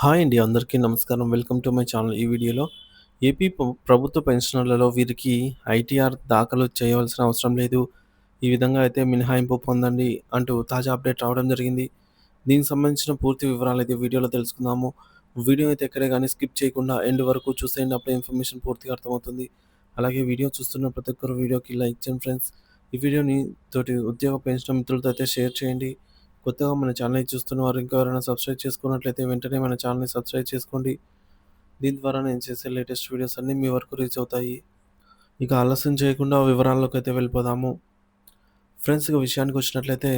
Hi అండి అందరికీ నమస్కారం. వెల్కమ్ టు మై ఛానల్ ఈ వీడియోలో. ఏపీ ప్రభుత్వ పెన్షనర్లలో వీరికి ఐటీఆర్ దాఖలు చేయవలసిన అవసరం లేదు. ఈ విధంగా అయితే మినహాయింపు పొందండి అంటూ తాజా అప్డేట్ రావడం జరిగింది. దీనికి సంబంధించిన పూర్తి వివరాలు అయితే వీడియోలో తెలుసుకుందాము. వీడియో అయితే ఎక్కడే కానీ స్కిప్ చేయకుండా ఎండ్ వరకు చూసేయండి అప్పుడే ఇన్ఫర్మేషన్ పూర్తిగా అర్థమవుతుంది. అలాగే వీడియో చూస్తున్న ప్రతి ఒక్కరు వీడియోకి లైక్ చేయండి ఫ్రెండ్స్. ఈ వీడియోని తోటి ఉద్యోగ పెన్షన్ మిత్రులతో అయితే షేర్ చేయండి. కొత్తగా మన ఛానల్ చూస్తున్న వారు ఇంకా ఎవరైనా సబ్స్క్రైబ్ చేసుకున్నట్లయితే వెంటనే మన ఛానల్ని సబ్స్క్రైబ్ చేసుకోండి. దీని ద్వారా నేను చేసే లేటెస్ట్ వీడియోస్ అన్నీ మీ వరకు రీచ్ అవుతాయి. ఇక ఆలస్యం చేయకుండా వివరాల్లోకి అయితే వెళ్ళిపోదాము. ఫ్రెండ్స్ ఇక విషయానికి వచ్చినట్లయితే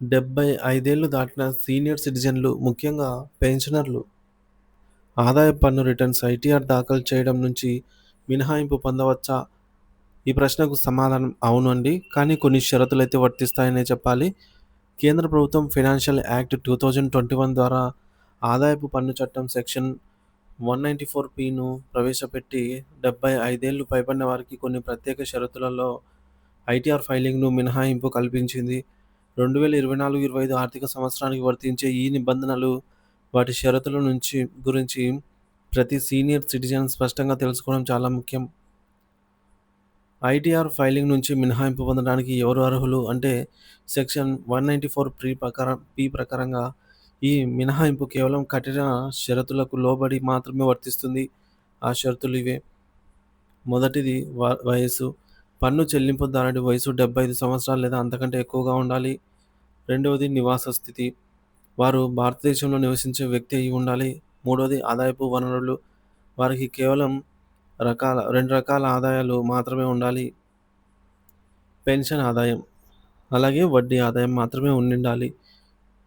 డెబ్బై ఐదేళ్ళు దాటిన సీనియర్ సిటిజన్లు ముఖ్యంగా పెన్షనర్లు ఆదాయ పన్ను రిటర్న్స్ ఐటీఆర్ దాఖలు చేయడం నుంచి మినహాయింపు పొందవచ్చా? ఈ ప్రశ్నకు సమాధానం అవును అండి కానీ కొన్ని షరతులు అయితే వర్తిస్తాయనే చెప్పాలి. కేంద్ర ప్రభుత్వం financial act two thousand twenty one ద్వారా ఆదాయపు పన్ను చట్టం సెక్షన్ వన్ నైంటీ ఫోర్ పిను ప్రవేశపెట్టి డెబ్బై ఐదేళ్ళు పైబడిన వారికి కొన్ని ప్రత్యేక షరతులలో ఐటీఆర్ ఫైలింగ్ను మినహాయింపు కల్పించింది. రెండు వేల ఇరవై నాలుగు ఇరవై ఐదు ఆర్థిక సంవత్సరానికి వర్తించే ఈ నిబంధనలు వాటి షరతుల నుంచి గురించి ప్రతి సీనియర్ సిటిజన్ స్పష్టంగా తెలుసుకోవడం చాలా ముఖ్యం. ఐటీఆర్ ఫైలింగ్ నుంచి మినహాయింపు పొందడానికి ఎవరు అర్హులు? అంటే సెక్షన్ వన్ నైంటీ ఫోర్ ప్రీ ప్రకారం పీ ప్రకారంగా ఈ మినహాయింపు కేవలం కఠిన షరతులకు లోబడి మాత్రమే వర్తిస్తుంది. ఆ షరతులు ఇవే. మొదటిది వ- వయస్సు. పన్ను చెల్లింపుదారుడి వయసు డెబ్బై ఐదు సంవత్సరాలు లేదా అంతకంటే ఎక్కువగా ఉండాలి. రెండవది నివాస స్థితి. వారు భారతదేశంలో నివసించే వ్యక్తి అయి ఉండాలి. మూడవది ఆదాయపు వనరులు. వారికి కేవలం రకాల రెండు రకాల ఆదాయాలు మాత్రమే ఉండాలి. పెన్షన్ ఆదాయం అలాగే వడ్డీ ఆదాయం మాత్రమే ఉండాలి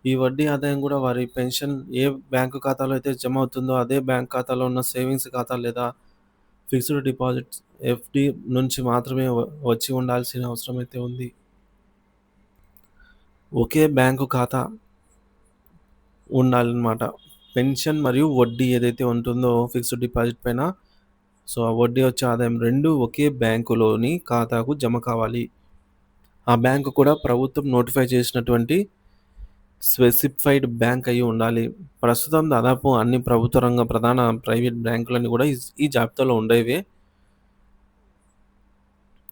ఈ వడ్డీ ఆదాయం కూడా వారి పెన్షన్ ఏ బ్యాంకు ఖాతాలో అయితే జమ అవుతుందో అదే బ్యాంక్ ఖాతాలో ఉన్న సేవింగ్స్ ఖాతా లేదా ఫిక్స్డ్ డిపాజిట్ ఎఫ్డి నుంచి మాత్రమే వచ్చి ఉండాల్సిన అవసరం అయితే ఉంది. ఒకే బ్యాంకు ఖాతా ఉండాలన్నమాట. పెన్షన్ మరియు వడ్డీ ఏదైతే ఉంటుందో ఫిక్స్డ్ డిపాజిట్ పైన సో ఆ వడ్డీ వచ్చే ఆదాయం రెండు ఒకే బ్యాంకులోని ఖాతాకు జమ కావాలి. ఆ బ్యాంకు కూడా ప్రభుత్వం నోటిఫై చేసినటువంటి స్పెసిఫైడ్ బ్యాంక్ అయి ఉండాలి. ప్రస్తుతం దాదాపు అన్ని ప్రభుత్వ రంగ ప్రధాన ప్రైవేట్ బ్యాంకులన్నీ కూడా ఈ- జాబితాలో ఉండేవి.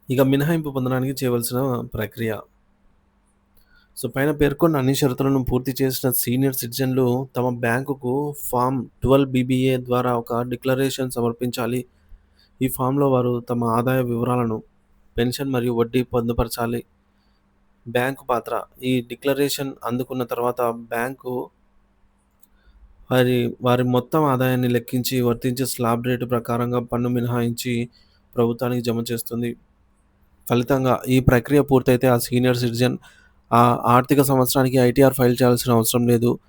ఇక మినహాయింపు పొందడానికి చేయవలసిన ప్రక్రియ. సో పైన పేర్కొన్న అన్ని షరతులను పూర్తి చేసిన సీనియర్ సిటిజన్లు తమ బ్యాంకుకు ఫామ్ ట్వెల్వ్ బీబీఏ ద్వారా ఒక డిక్లరేషన్ సమర్పించాలి. ఈ ఫామ్లో వారు తమ ఆదాయ వివరాలను పెన్షన్ మరియు వడ్డీ పొందుపరచాలి. బ్యాంకు పాత్ర. ఈ డిక్లరేషన్ అందుకున్న తర్వాత బ్యాంకు వారి వారి మొత్తం ఆదాయాన్ని లెక్కించి వర్తించే స్లాబ్ రేటు ప్రకారంగా పన్ను మినహాయించి ప్రభుత్వానికి జమ చేస్తుంది. ఫలితంగా ఈ ప్రక్రియ పూర్తయితే ఆ సీనియర్ సిటిజన్ ఆ ఆర్థిక సంవత్సరానికి ఐటీఆర్ ఫైల్ చేయాల్సిన అవసరం లేదు.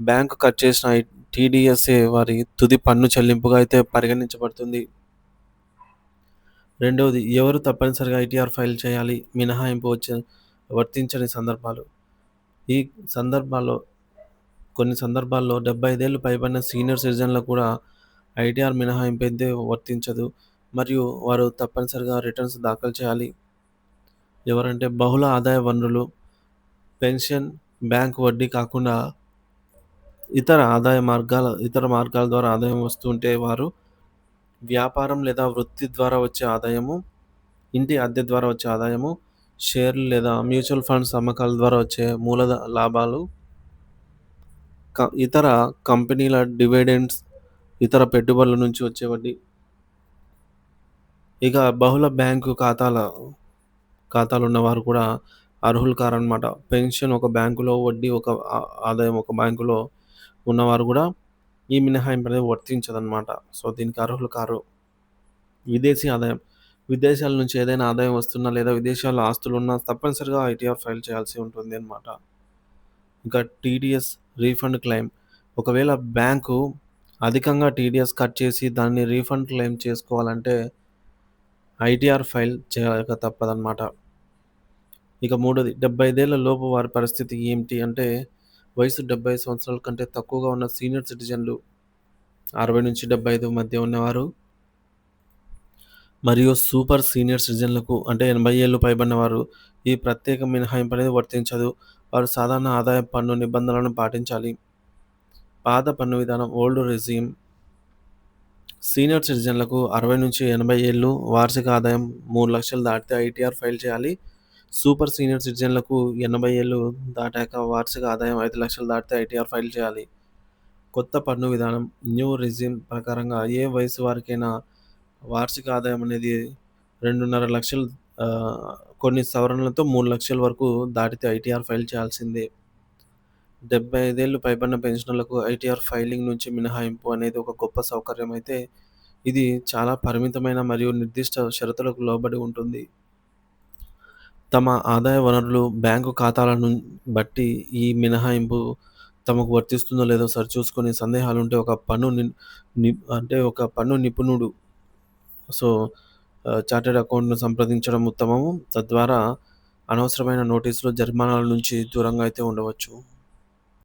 బ్యాంకు కట్ చేసిన టీడీఎస్ఏ వారి తుది పన్ను చెల్లింపుగా అయితే పరిగణించబడుతుంది. రెండవది ఎవరు తప్పనిసరిగా ఐటీఆర్ ఫైల్ చేయాలి మినహాయింపు వచ్చే వర్తించని సందర్భాలు. ఈ సందర్భాల్లో కొన్ని సందర్భాల్లో డెబ్బై ఐదేళ్ళు పైబడిన సీనియర్ సిటిజన్లకు కూడా ఐటీఆర్ మినహాయింపు అయితే వర్తించదు. మరియు వారు తప్పనిసరిగా రిటర్న్స్ దాఖలు చేయాలి. ఎవరంటే బహుళ ఆదాయ వనరులు పెన్షన్ బ్యాంక్ వడ్డీ కాకుండా ఇతర ఆదాయ మార్గాల ఇతర మార్గాల ద్వారా ఆదాయం వస్తుంటే వారు వ్యాపారం లేదా వృత్తి ద్వారా వచ్చే ఆదాయము ఇంటి అద్దె ద్వారా వచ్చే ఆదాయము షేర్లు లేదా మ్యూచువల్ ఫండ్స్ అమ్మకాల ద్వారా వచ్చే మూల లాభాలు క- ఇతర కంపెనీల డివిడెండ్స్ ఇతర పెట్టుబడుల నుంచి వచ్చే వడ్డీ ఇక బహుళ బ్యాంకు ఖాతాల ఖాతాలు ఉన్నవారు కూడా అర్హులు కారనమాట పెన్షన్ ఒక బ్యాంకులో వడ్డీ ఒక ఆదాయం ఒక బ్యాంకులో ఉన్నవారు కూడా ఈ మినహాయింపు అనేది వర్తించదనమాట సో దీనికి అర్హులు కారు విదేశీ ఆదాయం. విదేశాల నుంచి ఏదైనా ఆదాయం వస్తున్నా లేదా విదేశాల్లో ఆస్తులు ఉన్నా తప్పనిసరిగా ఐటీఆర్ ఫైల్ చేయాల్సి ఉంటుంది అనమాట ఇంకా టీడీఎస్ రీఫండ్ క్లెయిమ్. ఒకవేళ బ్యాంకు అధికంగా టీడీఎస్ కట్ చేసి దాన్ని రీఫండ్ క్లెయిమ్ చేసుకోవాలంటే ఐటీఆర్ ఫైల్ చేయక తప్పదన్నమాట. ఇక మూడోది డెబ్బై ఐదేళ్ళ లోపు వారి పరిస్థితి ఏమిటి అంటే వయసు డెబ్బై సంవత్సరాల కంటే తక్కువగా ఉన్న సీనియర్ సిటిజన్లు అరవై నుంచి డెబ్బై ఐదు మధ్య ఉన్నవారు మరియు సూపర్ సీనియర్ సిటిజన్లకు అంటే ఎనభై ఏళ్ళు పైబడిన వారు ఈ ప్రత్యేక మినహాయింపు అనేది వర్తించదు. వారు సాధారణ ఆదాయ పన్ను నిబంధనలను పాటించాలి. పాత పన్ను విధానం ఓల్డ్ రెజ్యూమ్ సీనియర్ సిటిజన్లకు అరవై నుంచి ఎనభై ఏళ్ళు వార్షిక ఆదాయం మూడు లక్షలు దాటితే ఐటీఆర్ ఫైల్ చేయాలి. సూపర్ సీనియర్ సిటిజన్లకు ఎనభై ఏళ్ళు దాటాక వార్షిక ఆదాయం ఐదు లక్షలు దాటితే ఐటీఆర్ ఫైల్ చేయాలి. కొత్త పన్ను విధానం న్యూ రిజిమ్ ప్రకారంగా ఏ వయసు వారికైనా వార్షిక ఆదాయం అనేది 2.5 లక్షలు కొన్ని సవరణలతో మూడు లక్షల వరకు దాటితే ఐటీఆర్ ఫైల్ చేయాల్సిందే. డెబ్బై ఐదేళ్ళు పైబడిన పెన్షనర్లకు ఐటీఆర్ ఫైలింగ్ నుంచి మినహాయింపు అనేది ఒక గొప్ప సౌకర్యం అయితే, ఇది చాలా పరిమితమైన మరియు నిర్దిష్ట షరతులకు లోబడి ఉంటుంది. తమ ఆదాయ వనరులు, బ్యాంకు ఖాతాలను బట్టి ఈ మినహాయింపు తమకు వర్తిస్తుందో లేదో సరిచూసుకొని సందేహాలుంటే ఒక పన్ను ని ని అంటే ఒక పన్ను నిపుణుడు సో, ఆహ్, చార్టర్డ్ అకౌంటెంట్‌ను సంప్రదించడం ఉత్తమము. తద్వారా అనవసరమైన నోటీసులు, జరిమానాల నుంచి దూరంగా అయితే ఉండవచ్చు.